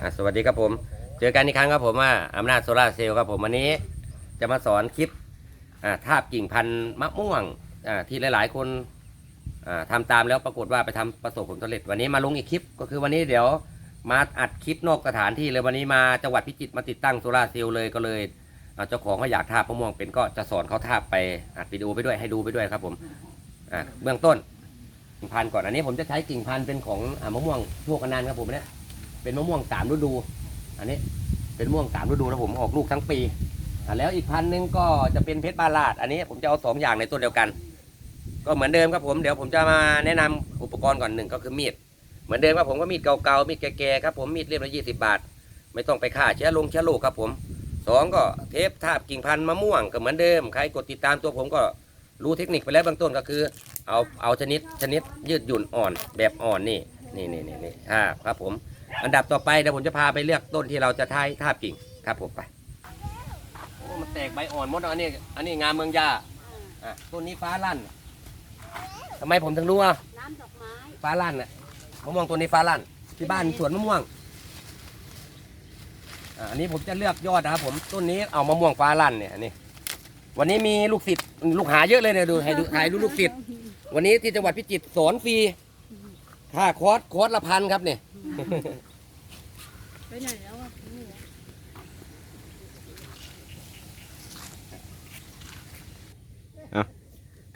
อะสวัสดีครับผม เจอกันอีกครั้งครับผมว่าอำนาจโซลาเซลล์ครับผมวันนี้จะมาสอนคลิปอ่าทาบกิ่งพันธุ์มะม่วงอ่าที่หลาย ๆ คนอ่าทำตามแล้วปรากฏว่าไปทำประสบผลสำเร็จวันนี้มาลงอีกคลิปก็คือวันนี้เดี๋ยวมาอัดคลิปนอกสถานที่เลยวันนี้มาจังหวัดพิจิตรมาติดตั้งโซลาเซลล์เลยก็เลยเจ้าของเขาอยากทาบมะม่วงเป็นก็จะสอนเขาทาบไปอัดวิดีโอไปด้วยให้ดูไปด้วยครับผมอ่าเบื้องต้นกิ่งพันธุ์ก่อนอันนี้ผมจะใช้กิ่งพันธุ์เป็นของอมะม่วงทั่วกันนานครับผมเนี่ย เป็นมะม่วงสามฤดู อันนี้เป็นมะม่วงสามฤดูนะผมออกลูกทั้งปีอะแล้วอีกพันหนึ่งก็จะเป็นเพชรบาลาด อันนี้ผมจะเอาสองอย่างในต้นเดียวกัน ก็เหมือนเดิมครับผมเดี๋ยวผมจะมาแนะนำอุปกรณ์ก่อนหนึ่งก็คือมีด เหมือนเดิมครับผมก็มีดเก่าๆมีดแก่ๆครับผมมีดเล่มละยี่สิบาท ไม่ต้องไปฆ่าเชื้อลงเชื้อโรคครับผมสองก็เทปทาบกิ่งพันธุ์มะม่วงก็เหมือนเดิมใครกดติดตามตัวผมก็รู้เทคนิคไปแล้วเบื้องต้นก็คือ เอาเอาชนิดชนิดยืดหยุ่นอ่อนแบบอ่อนนี่นี่นี่นี่นี่อ่าครับผม อันดับต่อไปเดี๋ยวผมจะพาไปเลือกต้นที่เราจะทายทาบกิ่งครับผมไปโอ้มันแตกใบอ่อนหมดแล้วอันนี้อันนี้งามเมืองยาอะต้นนี้ฟ้าลั่นทำไมผมถึงรู้อะน้ำดอกไม้ฟ้าลั่นอะมะม่วงตัวนี้ฟ้าลั่นที่บ้านสวนมะม่วงอะอันนี้ผมจะเลือกยอดนะครับผมต้นนี้เอามะม่วงฟ้าลั่นเนี่ยอันนี้วันนี้มีลูกศิษย์ลูกหาเยอะเลยเนี่ยดูให้ดูถ่ายดูลูกศิษย์วันนี้ที่จังหวัดพิจิตรสอนฟรีค่าคอร์สคอร์สละพันครับเนี่ย ไปไหนแล้วอะนี่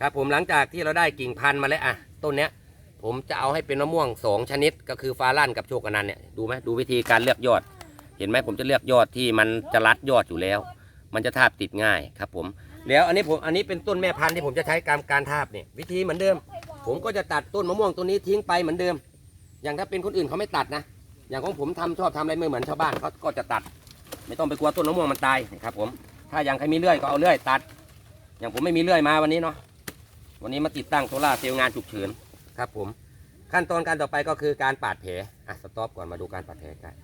ครับผมหลังจากที่เราได้กิ่งพันธุ์มาแล้วอะต้นเนี้ย ผมจะเอาให้เป็นมะม่วงสองชนิด ก็คือฟ้าลั่นกับโชคอนันต์เนี่ยดูไหมดูวิธีการเลือกยอด เห็นไหมผมจะเลือกยอดที่มันจะรัดยอดอยู่แล้ว มันจะทาบติดง่ายครับผมแล้วอันนี้ผมอันนี้เป็นต้นแม่พันธุ์ที่ผมจะใช้การการทาบเนี่ยวิธีเหมือนเดิม ผมก็จะตัดต้นมะม่วงตัวนี้ทิ้งไปเหมือนเดิม อย่างถ้าเป็นคนอื่นเขาไม่ตัดนะ อย่างของผมทำชอบทำอะไรไม่เหมือนชาวบ้านเขาก็จะตัด ไม่ต้องไปกลัวต้นมะม่วงมันตายนะครับผมถ้าอย่างใครมีเลื่อยก็เอาเลื่อยตัด อย่างผมไม่มีเลื่อยมาวันนี้เนาะวันนี้มาติดตั้งโซล่าร์เซลล์งานฉุกเฉินครับผมขั้นตอนการต่อไปก็คือการปาดแผลอะสต็อปก่อนมาดูการปาดแผลกัน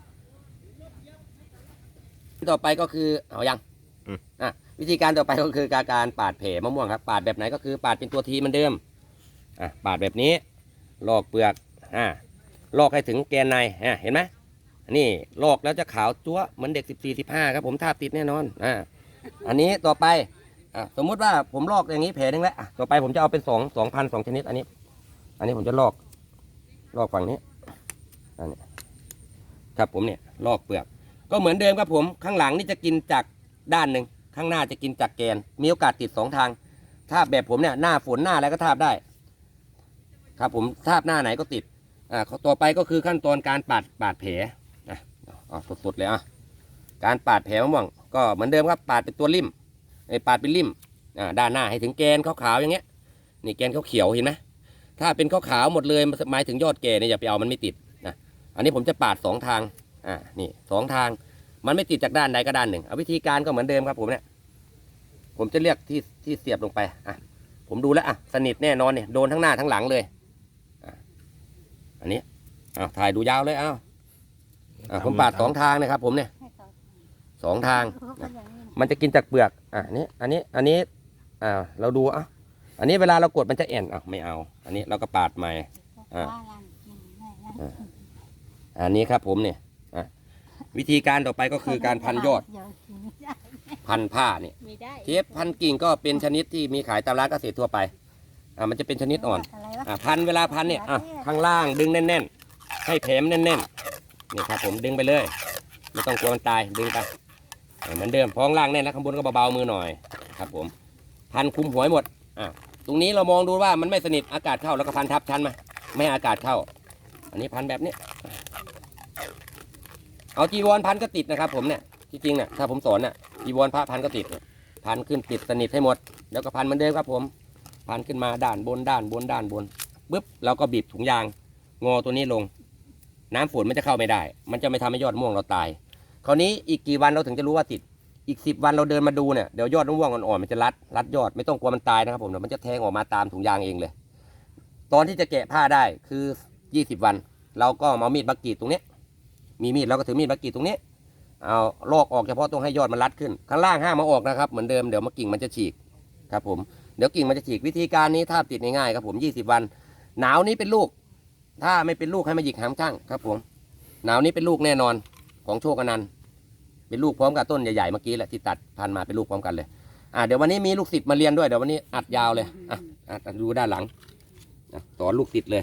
ต่อไปก็คือเอายังอืมอะวิธีการต่อไปก็คือการการปาดแผลมะม่วงครับปาดแบบไหนก็คือปาดเป็นตัวทีเหมันเดิมอะปาดแบบนี้ลอกเปลือกอะ ลอกให้ถึงแกนในอะเห็นไหมนี่ลอกแล้วจะขาวจั๊วะเหมือนเด็กสิบสี่สิบห้าครับผมทาบติดแน่นอนอะอันนี้ต่อไปอะสมมุติว่าผมลอกอย่างนี้แผลนึงแล้วอะต่อไปผมจะเอาเป็นสองสองพันสองชนิดอันนี้ อันนี้ผมจะลอก ลอกฝั่งนี้อันนี้ครับผมเนี่ยลอกเปลือก ก็เหมือนเดิมครับผมข้างหลังนี่จะกินจากด้านหนึ่งข้างหน้าจะกินจากแกน มีโอกาสติดสองทางทาบแบบผมเนี่ยหน้าฝนหน้าอะไรก็ทาบได้ ครับผมทาบหน้าไหนก็ติด อ่าต่อไปก็คือขั้นตอนการปาดปาดแผลอะเอาสดๆเลยอะการปาดแผลมะม่วงก็เหมือนเดิมครับปาดเป็นตัวริมไอ้ปาดเป็นริมอ่าด้านหน้าให้ถึงแกนขาวๆอย่างเงี้ยนี่แกนขาวเขียวเห็นไหมถ้าเป็นขาวๆหมดเลยหมายถึงยอดแก่เนี่ยอย่าไปเอามันไม่ติดนะอันนี้ผมจะปาดสองทางอ่านี่สองทางมันไม่ติดจากด้านใดก็ด้านหนึ่งเอาวิธีการก็เหมือนเดิมครับผมเนี่ยผมจะเลือกที่ที่เสียบลงไปอะผมดูแล้วอะสนิทแน่นอนเนี่ยโดนทั้งหน้าทั้งหลังเลย นนี้อ้าวถ่ายดูยาวเลยอ้าวอะผมปาดสองทางนะครับ ผมเนี่ยให้เขาสองทางเขาก็อย่างนี้มันจะกินจากเปลือกอะอันนี้อันนี้อันนี้อ่าเราดูอะอันนี้เวลาเรากดมันจะแอนอะไม่เอา อันนี้เราก็ปาดใหม่อ่าว่าลังกินแม่นะอันนี้ครับผมเนี่ยอะวิธีการต่อไปก็คือการพันยอดเดี๋ยวกินไม่ได้พันผ้าเนี่ยไม่ได้เทปพันกิ่งก็เป็นชนิดที่มีขายตามร้านเกษตรทั่วไป อ่ามันจะเป็นชนิดอ่อนอะไรวะอ่าพันเวลาพันเนี่ยอะข้างล่างดึงแน่นๆ ให้แผลมนแน่นๆนี่ครับผมดึงไปเลยไม่ต้องกลัวมันตายดึงไปอะเหมือนเดิมพ้องล่างแน่นแล้วข้างบนก็เบาๆมือหน่อยครับผมพันคุมหัวให้หมดอะตรงนี้เรามองดูว่ามันไม่สนิทอากาศเข้าแล้วก็พันทับชั้นมาไม่ให้อากาศเข้า อันนี้พันแบบนี้ เอาจีวรพันก็ติดนะครับผมเนี่ยจริงๆเนี่ยถ้าผมสอนเนี่ยจีวรพระพันก็ติดเนี่ยพันขึ้นติดสนิทให้หมด แล้วก็พันเหมือนเดิมครับผม พันขึ้นมาด้านบนด้านบนด้านบนปึ๊บเราก็บีบถุงยาง งอตัวนี้ลง น้ำฝนมันจะเข้าไม่ได้ มันจะไม่ทำให้ยอดม่วงเราตาย คราวนี้อีกกี่วันเราถึงจะรู้ว่าติด อีกสิบวันเราเดินมาดูเนี่ยเดี๋ยวยอดม่วงอ่อนๆมันจะรัดรัดยอดไม่ต้องกลัวมันตายนะครับผมเดี๋ยวมันจะแทงออกมาตามถุงยางเองเลย ตอนที่จะแกะผ้าได้คือยี่สิบวัน เราก็เอามีดมากรีดตรงนี้มีมีดเราก็ถือมีดมากรีดตรงนี้เอาลอกออกเฉพาะตรงให้ยอดมันรัดขึ้น ข้างล่างห้ามมาออกนะครับ เหมือนเดิมเดี๋ยวมากิ่งมันจะฉีกครับผม เดี๋ยวกิ่งมันจะฉีกวิธีการนี้ถ้าติดง่ายๆครับผม 20 วัน หนาวนี้เป็นลูก ถ้าไม่เป็นลูกให้มาหยิกหางช่างครับผม หนาวนี้เป็นลูกแน่นอนของโชคอนันต์เป็นลูกพร้อมกับต้นใหญ่ๆเมื่อกี้แหละที่ตัดพันมาเป็นลูกพร้อมกันเลยอ่าเดี๋ยววันนี้มีลูกศิษย์มาเรียนด้วยเดี๋ยววันนี้อัดยาวเลยอะอะดูด้านหลังอะสอนลูกศิษย์เลย